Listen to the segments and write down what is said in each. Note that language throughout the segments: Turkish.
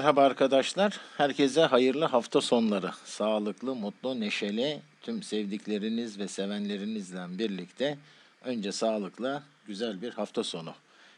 Merhaba arkadaşlar. Herkese hayırlı hafta sonları. Sağlıklı, mutlu, neşeli tüm sevdikleriniz ve sevenlerinizle birlikte önce sağlıkla güzel bir hafta sonu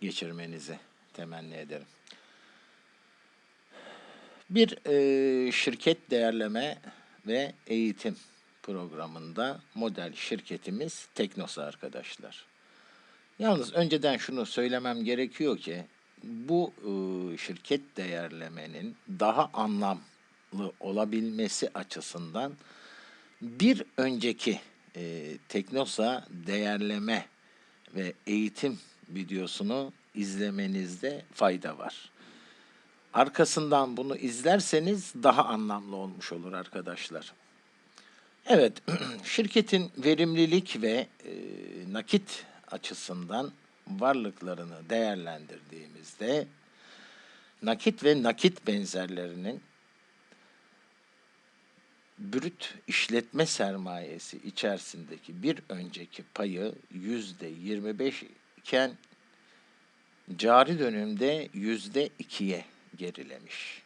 geçirmenizi temenni ederim. Bir e, şirket değerleme ve eğitim programında model şirketimiz Teknosa arkadaşlar. Yalnız önceden şunu söylemem gerekiyor ki bu e, şirket değerlemenin daha anlamlı olabilmesi açısından bir önceki e, Teknosa değerleme ve eğitim videosunu izlemenizde fayda var. Arkasından bunu izlerseniz daha anlamlı olmuş olur arkadaşlar. Evet, şirketin verimlilik ve e, nakit açısından varlıklarını değerlendirdiğimizde nakit ve nakit benzerlerinin brüt işletme sermayesi içerisindeki bir önceki payı yüzde 25 iken cari dönemde yüzde 2'ye gerilemiş.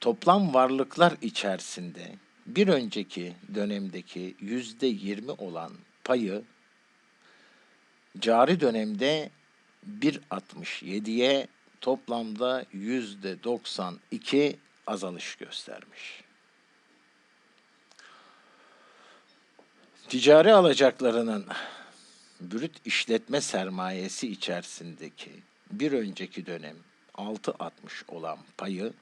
Toplam varlıklar içerisinde bir önceki dönemdeki yüzde 20 olan payı cari dönemde 1.67'ye toplamda yüzde 92 azalış göstermiş. Ticari alacaklarının brüt işletme sermayesi içerisindeki bir önceki dönem 6.60 olan payı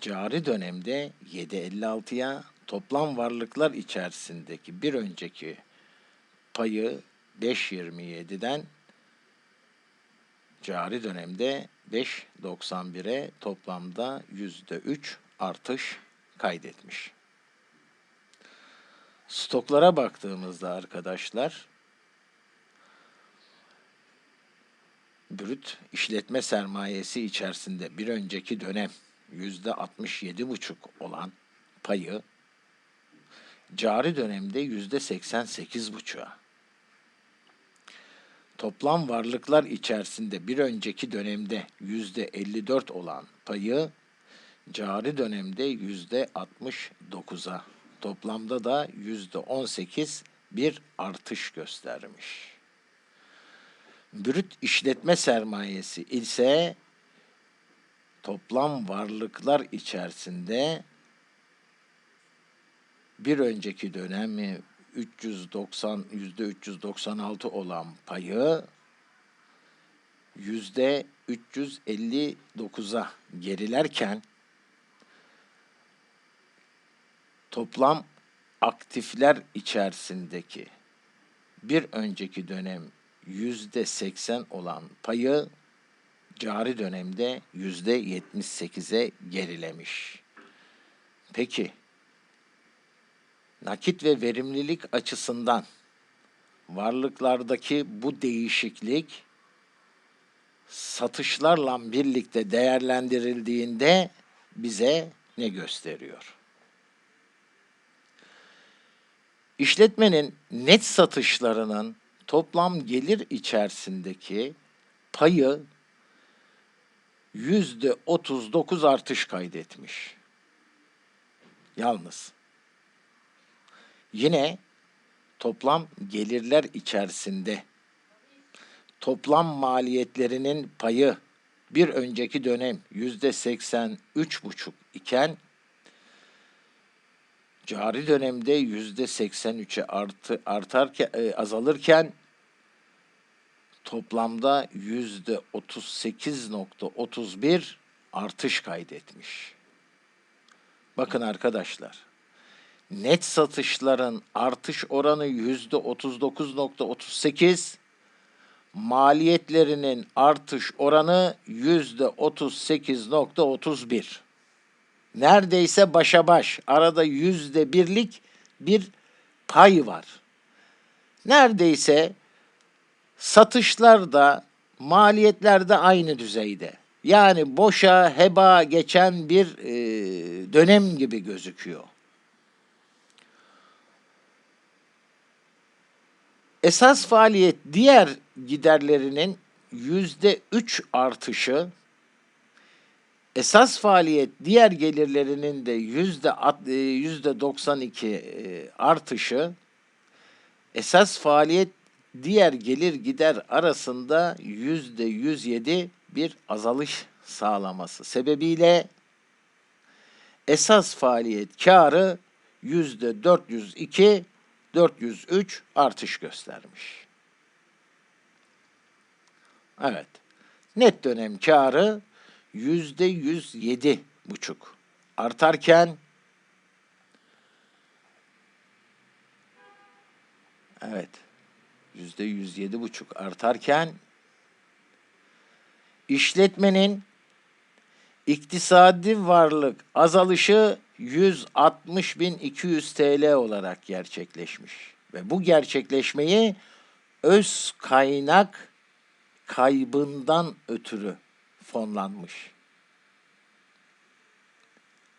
cari dönemde 7.56'ya toplam varlıklar içerisindeki bir önceki payı 5.27'den cari dönemde 5.91'e toplamda %3 artış kaydetmiş. Stoklara baktığımızda arkadaşlar brüt işletme sermayesi içerisinde bir önceki dönem %67,5 olan payı cari dönemde %88,5'a toplam varlıklar içerisinde bir önceki dönemde yüzde 54 olan payı cari dönemde yüzde 69'a toplamda da yüzde 18 bir artış göstermiş. Brüt işletme sermayesi ise toplam varlıklar içerisinde bir önceki dönemi 390 yüzde 396 olan payı yüzde 359'a gerilerken toplam aktifler içerisindeki bir önceki dönem yüzde 80 olan payı cari dönemde yüzde 78'e gerilemiş. Peki nakit ve verimlilik açısından varlıklardaki bu değişiklik satışlarla birlikte değerlendirildiğinde bize ne gösteriyor? İşletmenin net satışlarının toplam gelir içerisindeki payı yüzde 39 artış kaydetmiş. Yalnız Yine toplam gelirler içerisinde toplam maliyetlerinin payı bir önceki dönem yüzde seksen üç buçuk iken cari dönemde yüzde seksen üçe artı artarken e, azalırken toplamda yüzde otuz sekiz nokta otuz bir artış kaydetmiş. Bakın arkadaşlar net satışların artış oranı yüzde 39.38, maliyetlerinin artış oranı yüzde 38.31. Neredeyse başa baş. Arada yüzde birlik bir pay var. Neredeyse satışlar da maliyetler de aynı düzeyde. Yani boşa heba geçen bir e, dönem gibi gözüküyor. Esas faaliyet diğer giderlerinin yüzde üç artışı Esas faaliyet diğer gelirlerinin de yüzde e, yüzde 92 e, artışı esas faaliyet diğer gelir gider arasında yüzde 107 bir azalış sağlaması sebebiyle esas faaliyet karı yüzde 402 403 artış göstermiş. Evet. Net dönem karı yüzde 107 buçuk artarken evet yüzde 107 buçuk artarken işletmenin iktisadi varlık azalışı 160.200 TL olarak gerçekleşmiş. Ve bu gerçekleşmeyi öz kaynak kaybından ötürü fonlanmış.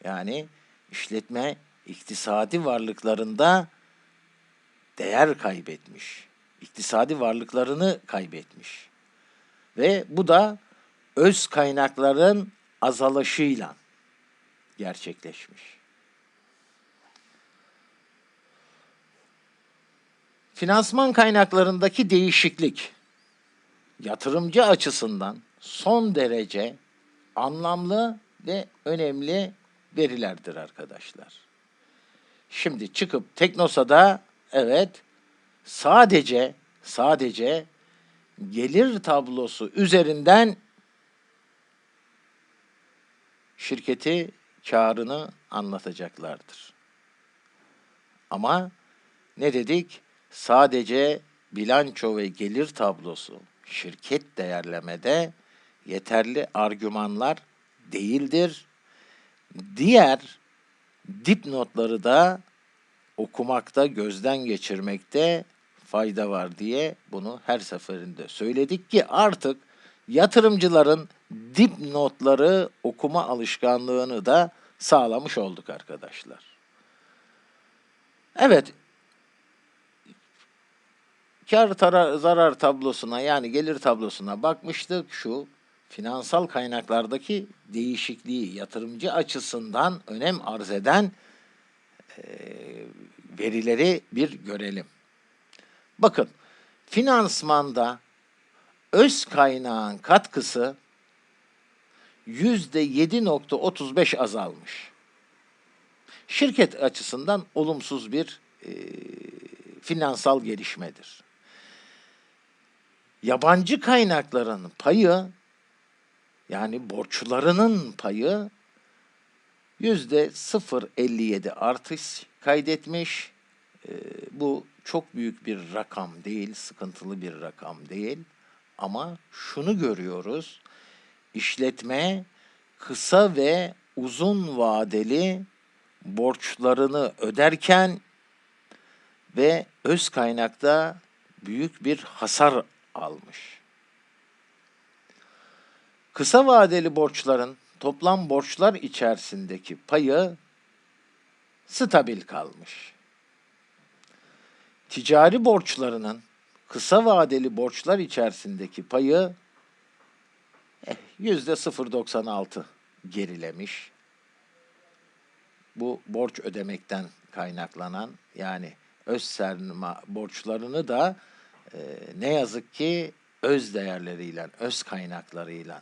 Yani işletme iktisadi varlıklarında değer kaybetmiş. İktisadi varlıklarını kaybetmiş. Ve bu da öz kaynakların azalışıyla gerçekleşmiş. Finansman kaynaklarındaki değişiklik yatırımcı açısından son derece anlamlı ve önemli verilerdir arkadaşlar. Şimdi çıkıp Teknosa'da evet sadece sadece gelir tablosu üzerinden şirketi karını anlatacaklardır. Ama ne dedik? Sadece bilanço ve gelir tablosu şirket değerlemede yeterli argümanlar değildir. Diğer dipnotları da okumakta, gözden geçirmekte fayda var diye bunu her seferinde söyledik ki artık yatırımcıların dipnotları okuma alışkanlığını da sağlamış olduk arkadaşlar. Evet, kar tara- zarar tablosuna yani gelir tablosuna bakmıştık. Şu finansal kaynaklardaki değişikliği yatırımcı açısından önem arz eden eee, verileri bir görelim. Bakın, finansmanda öz kaynağın katkısı %7.35 azalmış. Şirket açısından olumsuz bir eee, finansal gelişmedir. Yabancı kaynakların payı yani borçlarının payı yüzde 0.57 artış kaydetmiş. Ee, bu çok büyük bir rakam değil, sıkıntılı bir rakam değil. Ama şunu görüyoruz. İşletme kısa ve uzun vadeli borçlarını öderken ve öz kaynakta büyük bir hasar almış. Kısa vadeli borçların toplam borçlar içerisindeki payı stabil kalmış. Ticari borçlarının kısa vadeli borçlar içerisindeki payı eh, yüzde 0.96 gerilemiş. Bu borç ödemekten kaynaklanan yani öz sermaye borçlarını da e, ne yazık ki öz değerleriyle, öz kaynaklarıyla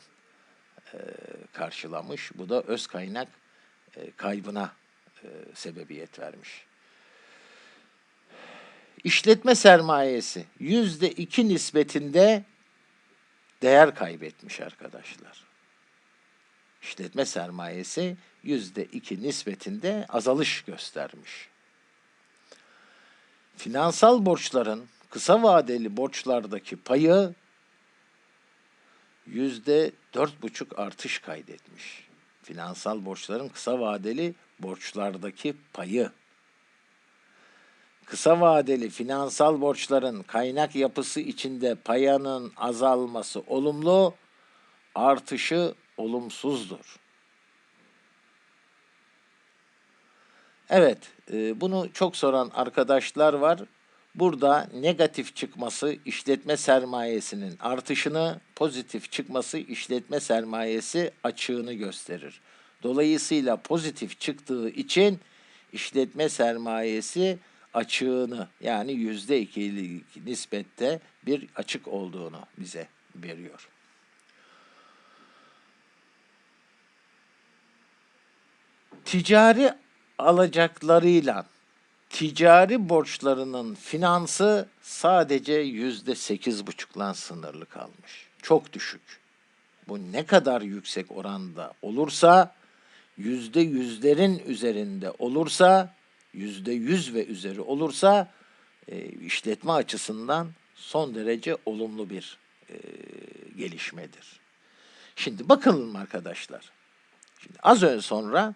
e, karşılamış. Bu da öz kaynak e, kaybına e, sebebiyet vermiş. İşletme sermayesi yüzde iki nispetinde değer kaybetmiş arkadaşlar. İşletme sermayesi yüzde iki nispetinde azalış göstermiş. Finansal borçların kısa vadeli borçlardaki payı yüzde dört buçuk artış kaydetmiş. Finansal borçların kısa vadeli borçlardaki payı. Kısa vadeli finansal borçların kaynak yapısı içinde payanın azalması olumlu, artışı olumsuzdur. Evet, e, bunu çok soran arkadaşlar var. Burada negatif çıkması işletme sermayesinin artışını, pozitif çıkması işletme sermayesi açığını gösterir. Dolayısıyla pozitif çıktığı için işletme sermayesi açığını yani yüzde ikilik nispette bir açık olduğunu bize veriyor. Ticari alacaklarıyla ticari borçlarının finansı sadece yüzde sekiz buçukla sınırlı kalmış. Çok düşük. Bu ne kadar yüksek oranda olursa yüzde yüzlerin üzerinde olursa yüzde yüz ve üzeri olursa e, işletme açısından son derece olumlu bir e, gelişmedir. Şimdi bakalım arkadaşlar. Şimdi az önce sonra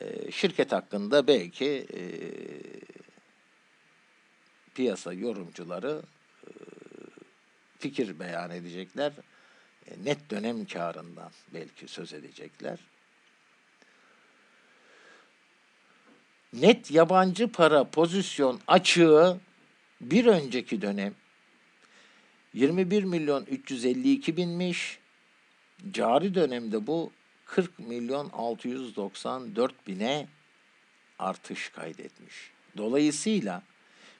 e, şirket hakkında belki e, piyasa yorumcuları e, fikir beyan edecekler. E, net dönem karından belki söz edecekler. Net yabancı para pozisyon açığı bir önceki dönem 21 milyon 352 binmiş. Cari dönemde bu 40 milyon 694 bine artış kaydetmiş. Dolayısıyla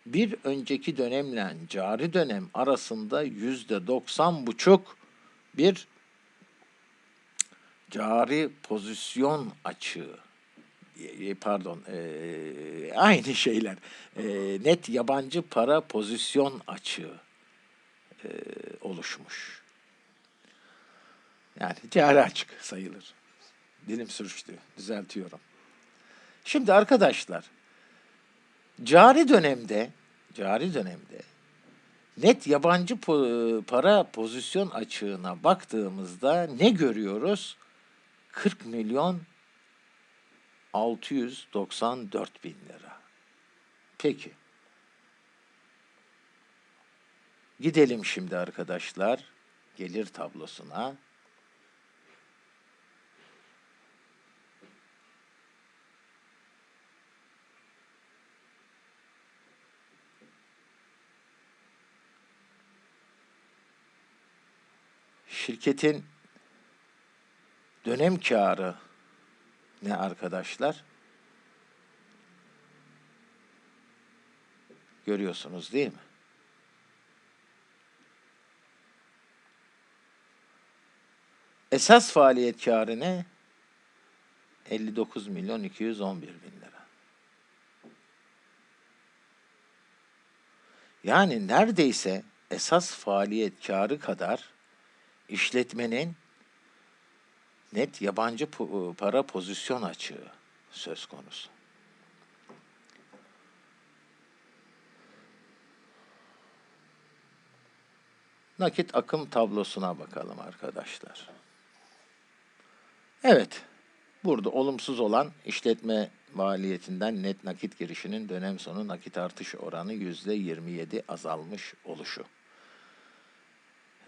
bir önceki dönemle cari dönem arasında yüzde 90 buçuk bir cari pozisyon açığı pardon e, aynı şeyler e, net yabancı para pozisyon açığı e, oluşmuş. Yani cari açık sayılır. Dilim sürçtü. Düzeltiyorum. Şimdi arkadaşlar cari dönemde cari dönemde net yabancı para pozisyon açığına baktığımızda ne görüyoruz? 40 milyon 694 bin lira. Peki. Gidelim şimdi arkadaşlar gelir tablosuna. Şirketin dönem karı ne arkadaşlar? Görüyorsunuz değil mi? Esas faaliyet karı ne? 59 milyon 211 bin lira. Yani neredeyse esas faaliyet karı kadar işletmenin net yabancı pu- para pozisyon açığı söz konusu. Nakit akım tablosuna bakalım arkadaşlar. Evet, burada olumsuz olan işletme maliyetinden net nakit girişinin dönem sonu nakit artış oranı yüzde 27 azalmış oluşu.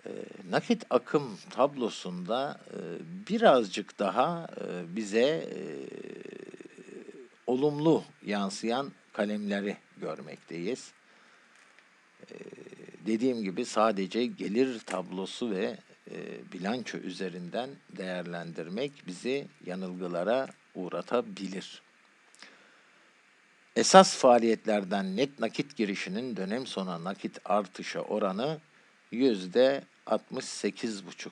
Ee, nakit akım tablosunda e, birazcık daha e, bize e, olumlu yansıyan kalemleri görmekteyiz. Ee, dediğim gibi sadece gelir tablosu ve bilanço üzerinden değerlendirmek bizi yanılgılara uğratabilir. Esas faaliyetlerden net nakit girişinin dönem sonu nakit artışa oranı yüzde 68,5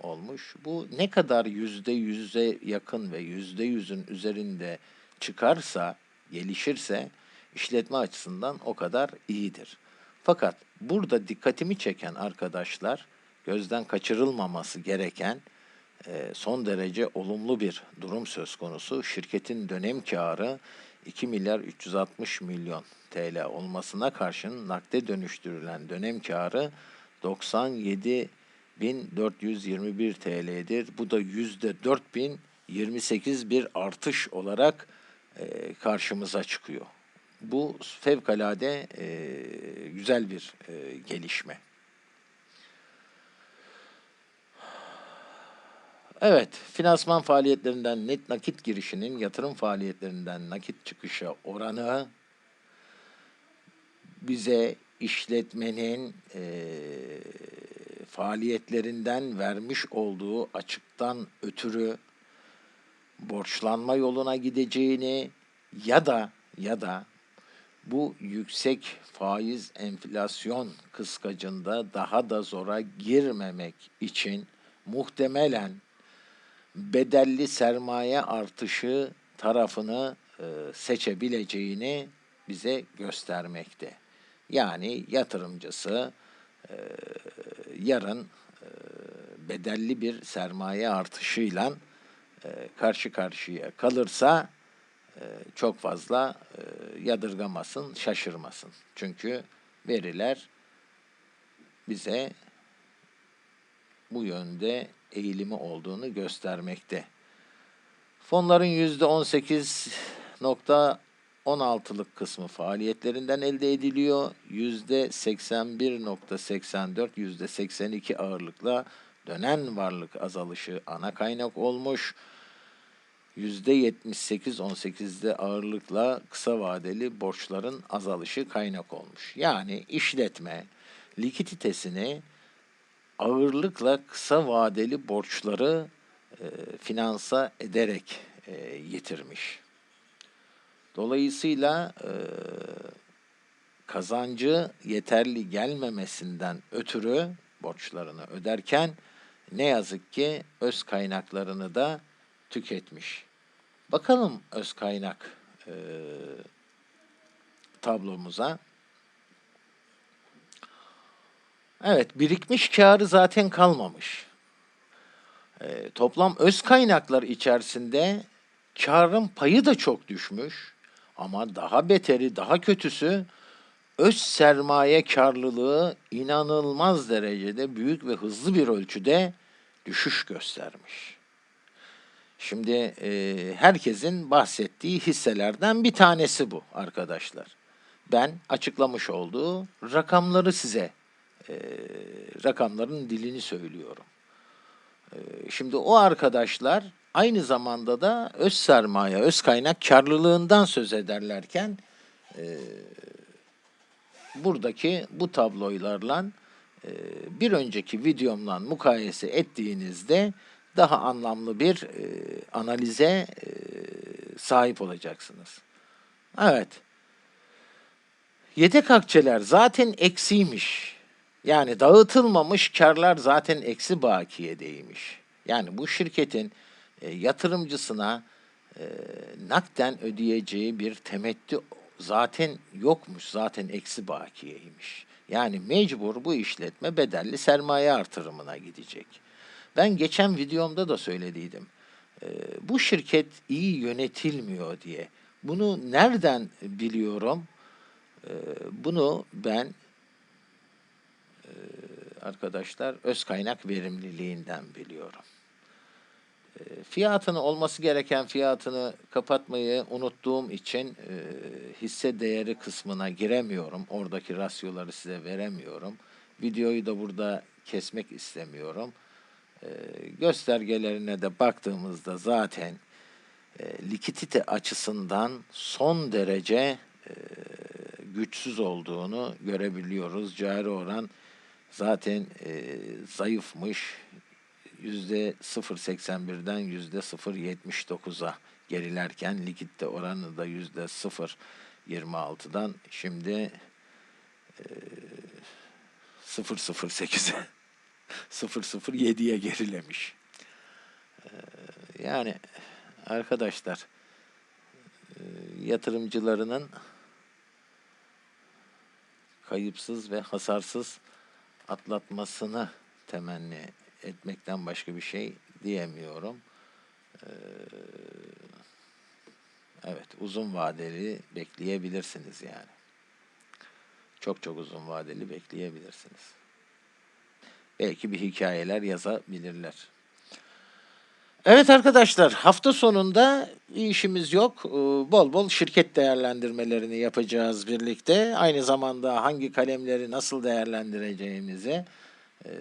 olmuş. Bu ne kadar yüzde yüze yakın ve yüzde yüzün üzerinde çıkarsa, gelişirse işletme açısından o kadar iyidir. Fakat burada dikkatimi çeken arkadaşlar gözden kaçırılmaması gereken e, son derece olumlu bir durum söz konusu. Şirketin dönem karı 2 milyar 360 milyon TL olmasına karşın nakde dönüştürülen dönem karı 97.421 TL'dir. Bu da yüzde 4028 bir artış olarak e, karşımıza çıkıyor. Bu fevkalade e, güzel bir e, gelişme. Evet, finansman faaliyetlerinden net nakit girişinin yatırım faaliyetlerinden nakit çıkışa oranı bize işletmenin eee, faaliyetlerinden vermiş olduğu açıktan ötürü borçlanma yoluna gideceğini ya da ya da bu yüksek faiz enflasyon kıskacında daha da zora girmemek için muhtemelen bedelli sermaye artışı tarafını e, seçebileceğini bize göstermekte. Yani yatırımcısı e, yarın e, bedelli bir sermaye artışıyla e, karşı karşıya kalırsa e, çok fazla e, yadırgamasın, şaşırmasın. Çünkü veriler bize bu yönde eğilimi olduğunu göstermekte. Fonların %18.16'lık kısmı faaliyetlerinden elde ediliyor. %81.84, %82 ağırlıkla dönen varlık azalışı ana kaynak olmuş. %78-18'de ağırlıkla kısa vadeli borçların azalışı kaynak olmuş. Yani işletme likiditesini ağırlıkla kısa vadeli borçları e, finansa ederek e, yitirmiş. Dolayısıyla e, kazancı yeterli gelmemesinden ötürü borçlarını öderken ne yazık ki öz kaynaklarını da tüketmiş. Bakalım öz kaynak e, tablomuza. Evet, birikmiş karı zaten kalmamış. E, toplam öz kaynaklar içerisinde karın payı da çok düşmüş. Ama daha beteri, daha kötüsü öz sermaye karlılığı inanılmaz derecede büyük ve hızlı bir ölçüde düşüş göstermiş. Şimdi e, herkesin bahsettiği hisselerden bir tanesi bu arkadaşlar. Ben açıklamış olduğu rakamları size, e, rakamların dilini söylüyorum. E, şimdi o arkadaşlar aynı zamanda da öz sermaye, öz kaynak karlılığından söz ederlerken e, buradaki bu tabloylarla e, bir önceki videomla mukayese ettiğinizde daha anlamlı bir e, analize e, sahip olacaksınız. Evet. Yedek akçeler zaten eksiymiş. Yani dağıtılmamış karlar zaten eksi bakiyedeymiş. Yani bu şirketin e, yatırımcısına e, nakden ödeyeceği bir temettü zaten yokmuş. Zaten eksi bakiyeymiş. Yani mecbur bu işletme bedelli sermaye artırımına gidecek. Ben geçen videomda da söylediydim. Ee, bu şirket iyi yönetilmiyor diye. Bunu nereden biliyorum? Ee, bunu ben e, arkadaşlar öz kaynak verimliliğinden biliyorum. Fiyatını olması gereken fiyatını kapatmayı unuttuğum için e, hisse değeri kısmına giremiyorum. Oradaki rasyoları size veremiyorum. Videoyu da burada kesmek istemiyorum. E, göstergelerine de baktığımızda zaten e, likidite açısından son derece e, güçsüz olduğunu görebiliyoruz. Cari oran zaten e, zayıfmış. Yüzde 0.81'den yüzde 0.79'a gerilerken likitte oranı da yüzde 0.26'dan şimdi e, 0.08'e 007'ye gerilemiş. Ee, Yani arkadaşlar e, yatırımcılarının kayıpsız ve hasarsız atlatmasını temenni etmekten başka bir şey diyemiyorum. Ee, Evet, uzun vadeli bekleyebilirsiniz yani. Çok çok uzun vadeli bekleyebilirsiniz belki bir hikayeler yazabilirler. Evet arkadaşlar hafta sonunda işimiz yok. Ee, Bol bol şirket değerlendirmelerini yapacağız birlikte. Aynı zamanda hangi kalemleri nasıl değerlendireceğimizi e,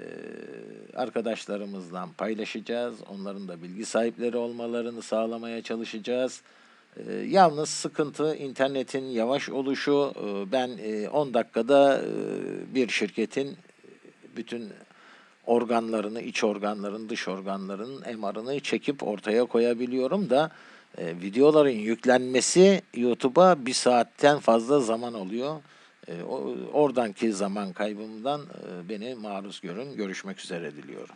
arkadaşlarımızla paylaşacağız. Onların da bilgi sahipleri olmalarını sağlamaya çalışacağız. E, yalnız sıkıntı internetin yavaş oluşu. E, ben e, 10 dakikada e, bir şirketin bütün organlarını, iç organların, dış organların MR'ını çekip ortaya koyabiliyorum da e, videoların yüklenmesi YouTube'a bir saatten fazla zaman oluyor. E, o, oradanki zaman kaybımdan e, beni maruz görün. Görüşmek üzere diliyorum.